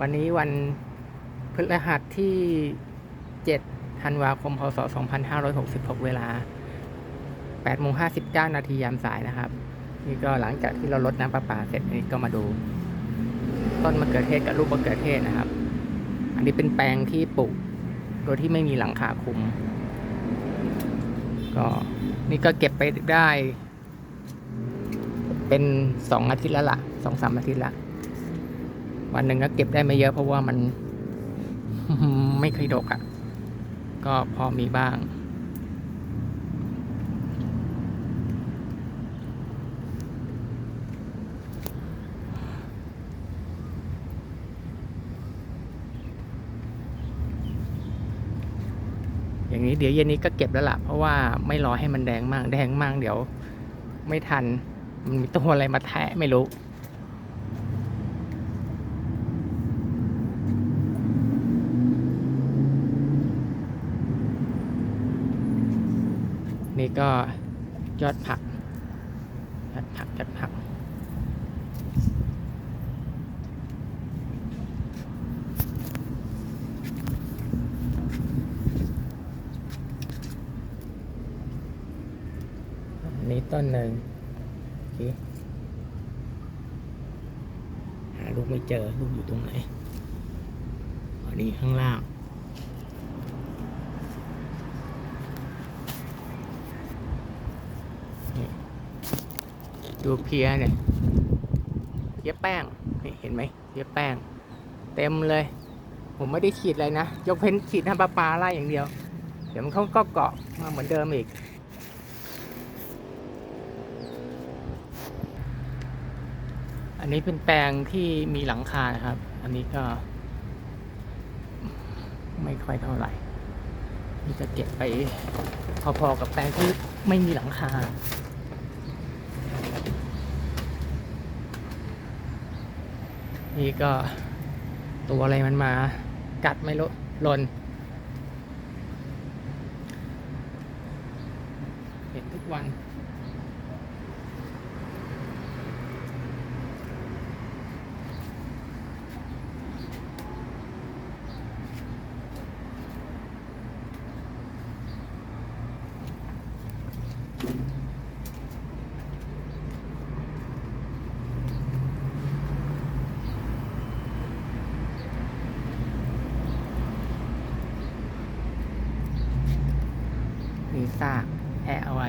วันนี้วันพฤหัสที่ 7 ธันวาคม พศ 2566 เวลา8โมง59 นาทียามสายนะครับ นี่ก็หลังจากที่เราลดน้ำประปาเสร็จนี่ก็มาดู ต้นมะเขือเทศกับลูกมะเขือเทศนะครับ อันนี้เป็นแปลงที่ปลูก โดยที่ไม่มีหลังคาคุม ก็นี่ก็เก็บไปได้ เป็นสองอาทิตย์แล้วล่ะสองสามอาทิตย์ละ วันหนึ่งก็เก็บได้ไม่เยอะเพราะว่ามันไม่เคยดกอะ่ะ ก็พอมีบ้าง อย่างนี้เดี๋ยวเย็นนี้ก็เก็บแล้วล่ะ เพราะว่าไม่รอให้มันแดงมาก แดงมากเดี๋ยว ไม่ทัน มันมีตัวอะไรมาแทะไม่รู้ นี่ก็ยอดผักยอดผักยอดผักอันนี้ต้นหนึ่งโอเคหาลูกไม่เจอ ลูกอยู่ตรงไหนอันนี้ข้างล่าง นี่ ดูเพียเนี่ยเพียแป้งเห็นไหมเพียแป้ง เต็มเลย ผมไม่ได้ฉีดเลยนะ ยกเพ้นฉีดน้ำประปลาไล่อย่างเดียว เดี๋ยวมันเขาก็เกาะมาเหมือนเดิมอีกอันนี้เป็นแปลงที่มีหลังคานะครับ อันนี้ก็ ไม่ค่อยเท่าไหร่ นี่จะเก็บไปพอๆกับแปลงที่ไม่มีหลังคา นี่ก็ตัวอะไรมันมากัดไม่รู้หลนเห็นทุกวัน มีซากแอะเอาไว้